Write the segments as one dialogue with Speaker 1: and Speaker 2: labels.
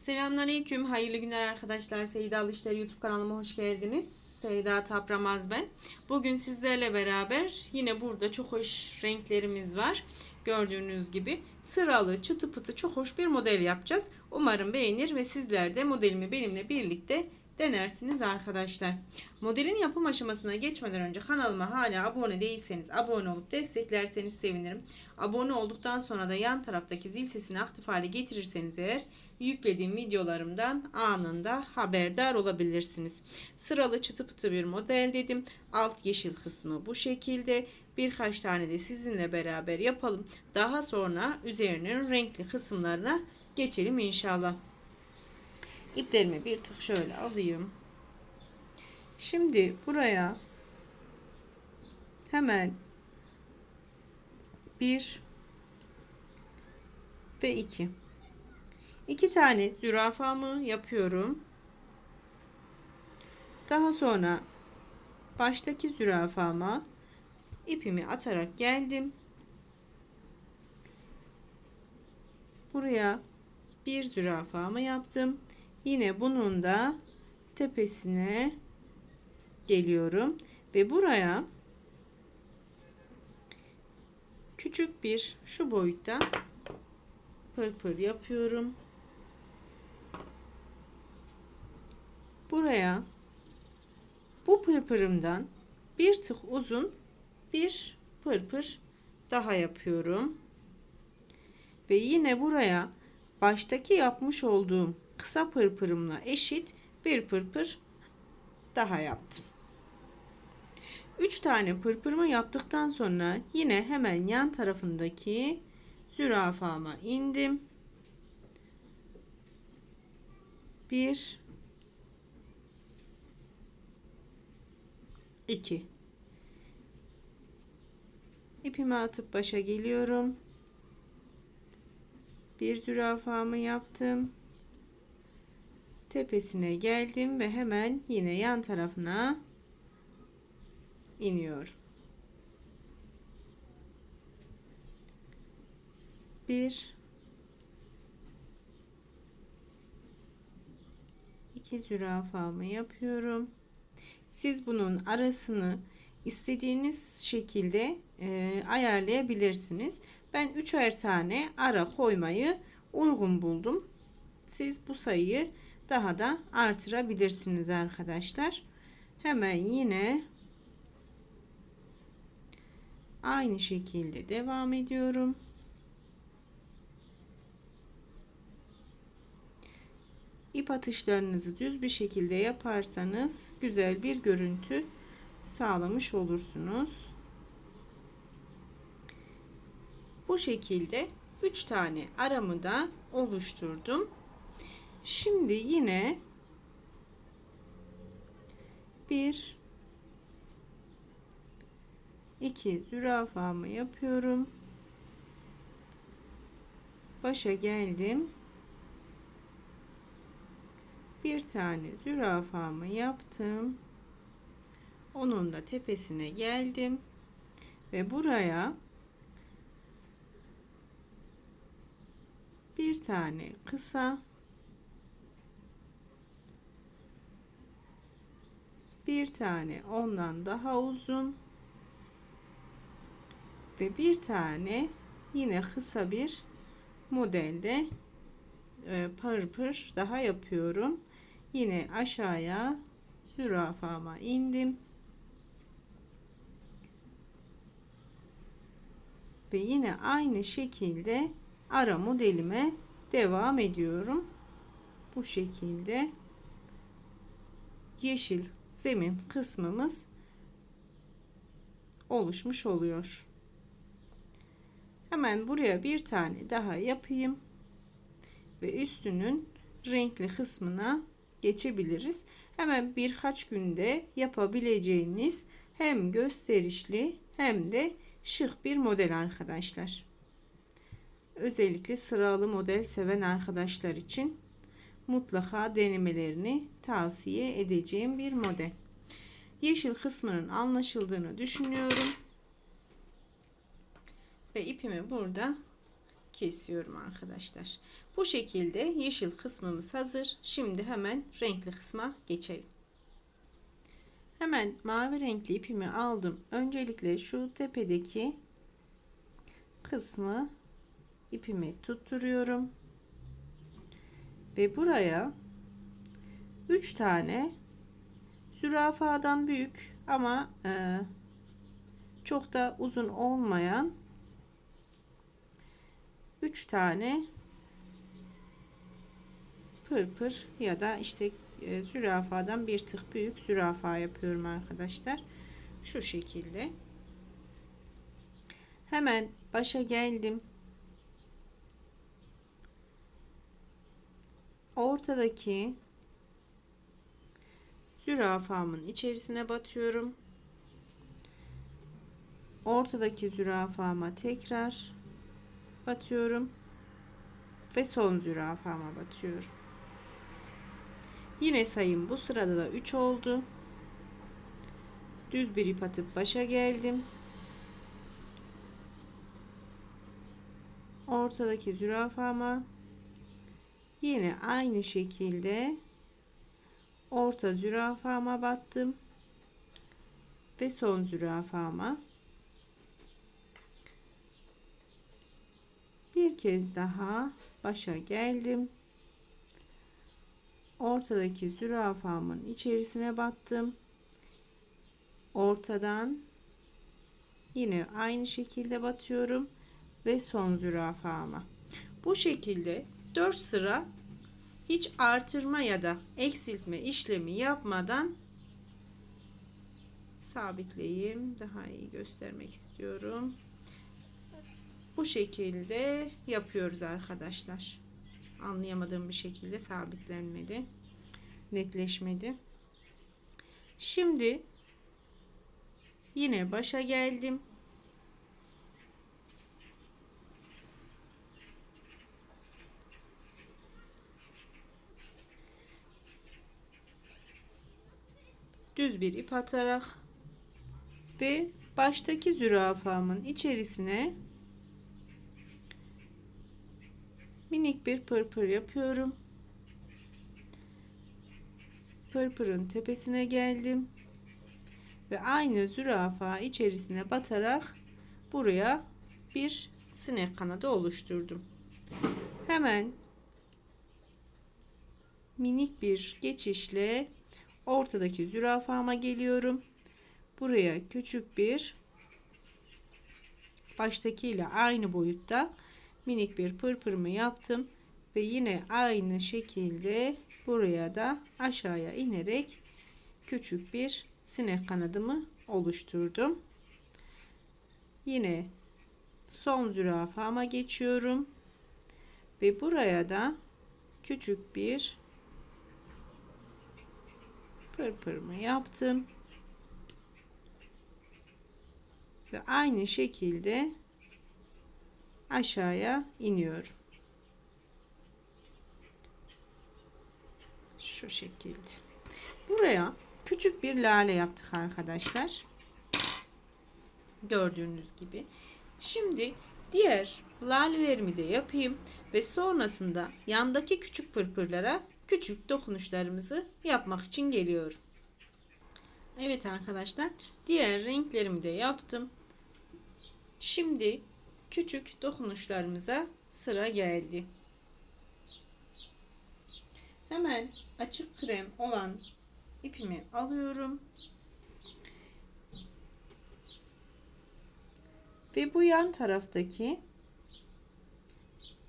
Speaker 1: Selamünaleyküm. Hayırlı günler arkadaşlar. Seyda Alışları YouTube kanalıma hoş geldiniz. Seyda Tapramaz ben. Bugün sizlerle beraber yine burada çok hoş renklerimiz var. Gördüğünüz gibi sıralı, çıtı pıtı çok hoş bir model yapacağız. Umarım beğenir ve sizler de modelimi benimle birlikte denersiniz arkadaşlar. Modelin yapım aşamasına geçmeden önce kanalıma hala abone değilseniz abone olup desteklerseniz sevinirim. Abone olduktan sonra da yan taraftaki zil sesini aktif hale getirirseniz eğer yüklediğim videolarımdan anında haberdar olabilirsiniz. Sıralı çıtı pıtı bir model dedim. Alt yeşil kısmı bu şekilde. Birkaç tane de sizinle beraber yapalım. Daha sonra üzerinin renkli kısımlarına geçelim inşallah. İplerimi bir tık şöyle alayım. Şimdi buraya hemen bir ve iki. İki tane zürafamı yapıyorum. Daha sonra baştaki zürafama ipimi atarak geldim. Buraya bir zürafamı yaptım. Yine bunun da tepesine geliyorum ve buraya küçük bir şu boyutta pırpır yapıyorum. Buraya bu pırpırımdan bir tık uzun bir pırpır daha yapıyorum. Ve yine buraya baştaki yapmış olduğum kısa pırpırımla eşit bir pırpır daha yaptım. 3 tane pırpırımı yaptıktan sonra yine hemen yan tarafındaki zürafama indim. 1 2 İpimi atıp başa geliyorum. Bir zürafamı yaptım tepesine geldim ve hemen yine yan tarafına iniyorum. Bir iki zürafamı yapıyorum. Siz bunun arasını istediğiniz şekilde e, ayarlayabilirsiniz. Ben üçer tane ara koymayı uygun buldum. Siz bu sayıyı daha da artırabilirsiniz arkadaşlar. Hemen yine aynı şekilde devam ediyorum. İp atışlarınızı düz bir şekilde yaparsanız güzel bir görüntü sağlamış olursunuz. Bu şekilde 3 tane aramı da oluşturdum. Şimdi yine bir iki zürafamı yapıyorum. Başa geldim. Bir tane zürafamı yaptım. Onun da tepesine geldim. Ve buraya bir tane kısa bir tane ondan daha uzun ve bir tane yine kısa bir modelde e, pır pır daha yapıyorum. Yine aşağıya zürafama indim. Ve yine aynı şekilde ara modelime devam ediyorum. Bu şekilde yeşil zemin kısmımız oluşmuş oluyor. Hemen buraya bir tane daha yapayım ve üstünün renkli kısmına geçebiliriz. Hemen birkaç günde yapabileceğiniz hem gösterişli hem de şık bir model arkadaşlar. Özellikle sıralı model seven arkadaşlar için mutlaka denemelerini tavsiye edeceğim bir model. Yeşil kısmının anlaşıldığını düşünüyorum. Ve ipimi burada kesiyorum arkadaşlar. Bu şekilde yeşil kısmımız hazır. Şimdi hemen renkli kısma geçelim. Hemen mavi renkli ipimi aldım. Öncelikle şu tepedeki kısmı ipimi tutturuyorum. Ve buraya 3 tane zürafadan büyük ama e, çok da uzun olmayan 3 tane pırpır ya da işte e, zürafadan bir tık büyük zürafa yapıyorum arkadaşlar. Şu şekilde. Hemen başa geldim. Ortadaki zürafamın içerisine batıyorum. Ortadaki zürafama tekrar batıyorum ve son zürafama batıyorum. Yine sayım bu sırada da 3 oldu. Düz bir ip atıp başa geldim. Ortadaki zürafama yine aynı şekilde orta zürafama battım ve son zürafama. Bir kez daha başa geldim. Ortadaki zürafamın içerisine battım. Ortadan yine aynı şekilde batıyorum ve son zürafama. Bu şekilde 4 sıra hiç artırma ya da eksiltme işlemi yapmadan sabitleyeyim. Daha iyi göstermek istiyorum. Bu şekilde yapıyoruz arkadaşlar. Anlayamadığım bir şekilde sabitlenmedi netleşmedi. Şimdi yine başa geldim bir ip atarak ve baştaki zürafamın içerisine minik bir pırpır yapıyorum. Pırpırın tepesine geldim ve aynı zürafa içerisine batarak buraya bir sinek kanadı oluşturdum. Hemen minik bir geçişle ortadaki zürafama geliyorum. Buraya küçük bir baştaki ile aynı boyutta minik bir pırpırımı yaptım ve yine aynı şekilde buraya da aşağıya inerek küçük bir sinek kanadımı oluşturdum. Yine son zürafama geçiyorum ve buraya da küçük bir pırpırımı yaptım. Ve aynı şekilde aşağıya iniyorum. Şu şekilde. Buraya küçük bir lale yaptık arkadaşlar. Gördüğünüz gibi. Şimdi diğer lalelerimi de yapayım ve sonrasında yandaki küçük pırpırlara küçük dokunuşlarımızı yapmak için geliyorum. Evet arkadaşlar diğer renklerimi de yaptım. Şimdi küçük dokunuşlarımıza sıra geldi. Hemen açık krem olan ipimi alıyorum. Ve bu yan taraftaki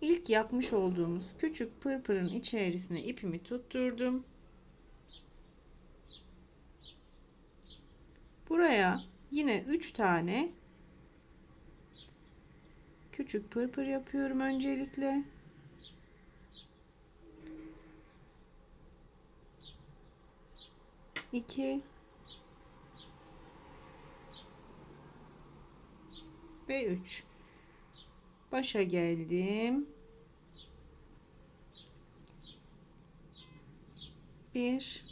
Speaker 1: ilk yapmış olduğumuz küçük pırpırın içerisine ipimi tutturdum. Buraya yine 3 tane küçük pırpır yapıyorum öncelikle. İki ve üç. Başa geldim. Bir,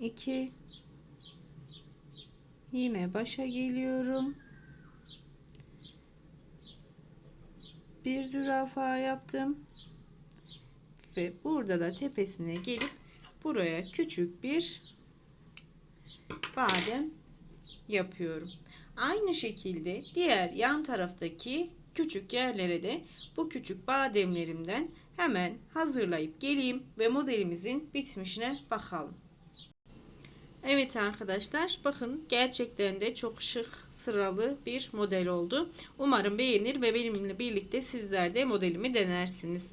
Speaker 1: iki, yine başa geliyorum. bir zürafa yaptım. Ve burada da tepesine gelip buraya küçük bir badem yapıyorum. Aynı şekilde diğer yan taraftaki küçük yerlere de bu küçük bademlerimden hemen hazırlayıp geleyim ve modelimizin bitmişine bakalım. Evet arkadaşlar bakın gerçekten de çok şık sıralı bir model oldu. Umarım beğenir ve benimle birlikte sizler de modelimi denersiniz.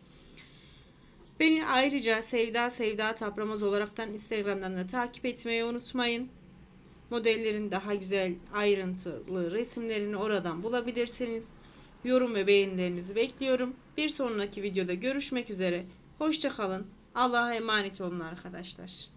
Speaker 1: Beni ayrıca Sevda Sevda Tapramaz olaraktan Instagram'dan da takip etmeyi unutmayın. Modellerin daha güzel ayrıntılı resimlerini oradan bulabilirsiniz. Yorum ve beğenilerinizi bekliyorum. Bir sonraki videoda görüşmek üzere. Hoşçakalın. Allah'a emanet olun arkadaşlar.